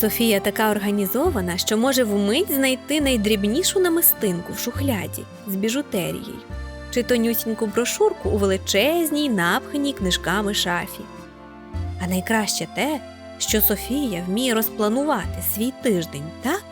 Софія така організована, що може вмить знайти найдрібнішу намистинку в шухляді з біжутерією, чи тонюсіньку брошурку у величезній, напханій книжками шафі. А найкраще те, що Софія вміє розпланувати свій тиждень так,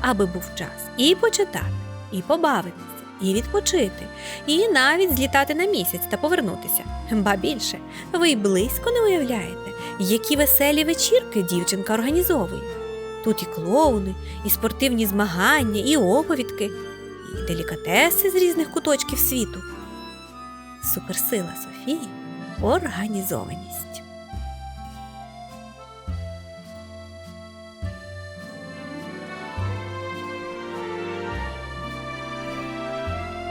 аби був час і почитати, і побавитися, і відпочити, і навіть злітати на місяць та повернутися. Ба більше, ви й близько не уявляєте, які веселі вечірки дівчинка організовує. Тут і клоуни, і спортивні змагання, і оповідки, і делікатеси з різних куточків світу. Суперсила Софії організованість.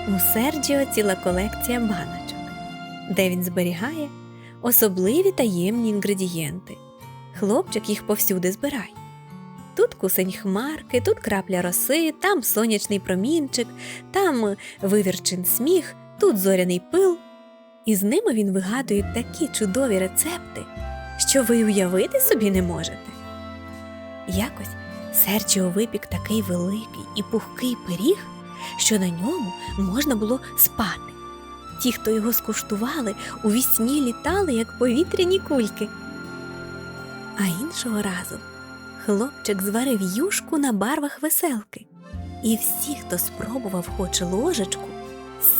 У Серджіо ціла колекція баночок, де він зберігає особливі таємні інгредієнти. Хлопчик їх повсюди збирає. Тут кусень хмарки, тут крапля роси, там сонячний промінчик, там вивірчин сміх, тут зоряний пил. І з ними він вигадує такі чудові рецепти, що ви уявити собі не можете. Якось Серджіо випік такий великий і пухкий пиріг, що на ньому можна було спати. Ті, хто його скуштували, у вісні літали, як повітряні кульки. А іншого разу хлопчик зварив юшку на барвах веселки, і всі, хто спробував хоч ложечку,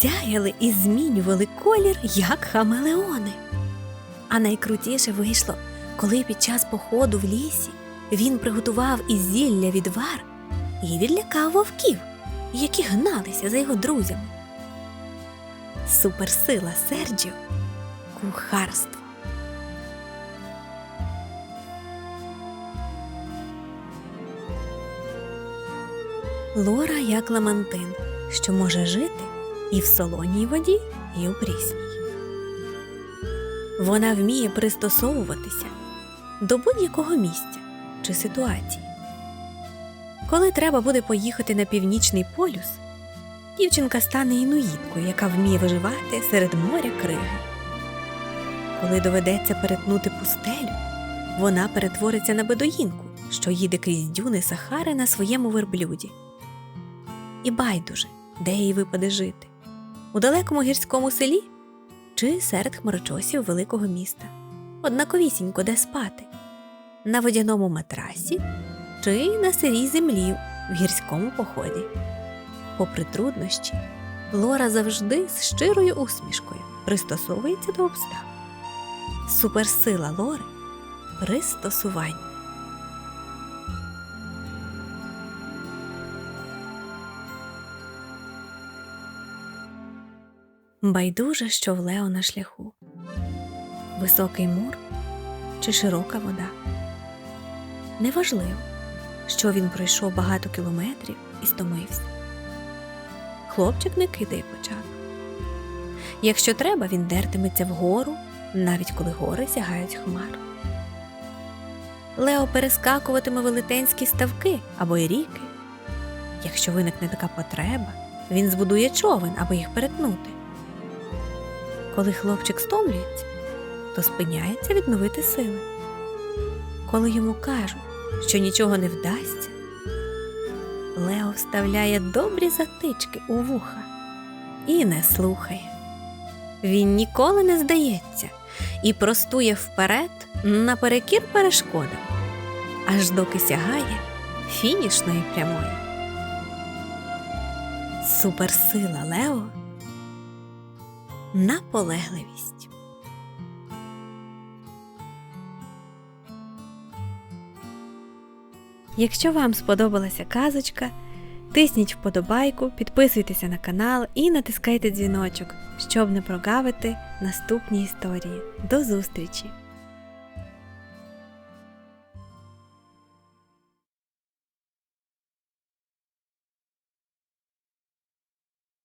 сяяли і змінювали колір, як хамелеони. А найкрутіше вийшло, коли під час походу в лісі він приготував із зілля відвар і відлякав вовків, які гналися за його друзями. Суперсила Серджіо кухарство. Лора як ламантин, що може жити і в солоній воді, і у прісній. Вона вміє пристосовуватися до будь-якого місця чи ситуації. Коли треба буде поїхати на північний полюс, дівчинка стане інуїткою, яка вміє виживати серед моря криги. Коли доведеться перетнути пустелю, вона перетвориться на бедуїнку, що їде крізь дюни Сахари на своєму верблюді. І байдуже, де їй випаде жити у далекому гірському селі чи серед хмарочосів великого міста, однаковісінько де спати, на водяному матрасі чи на сирій землі в гірському поході. Попри труднощі, Лора завжди з щирою усмішкою пристосовується до обставин. Суперсила Лори пристосування. Байдуже, що в Лео на шляху. Високий мур чи широка вода. Неважливо, що він пройшов багато кілометрів і стомився. Хлопчик не кидає початку. Якщо треба, він дертиметься вгору, навіть коли гори сягають хмар. Лео перескакуватиме велетенські ставки або й ріки. Якщо виникне така потреба, він збудує човен, аби їх перетнути. Коли хлопчик стомлюється, то спиняється відновити сили. Коли йому кажуть, що нічого не вдасться, Лео вставляє добрі затички у вуха і не слухає. Він ніколи не здається і простує вперед наперекір перешкодам, аж доки сягає фінішної прямої. Суперсила Лео наполегливість. Якщо вам сподобалася казочка, тисніть вподобайку, підписуйтеся на канал і натискайте дзвіночок, щоб не прогавити наступні історії. До зустрічі!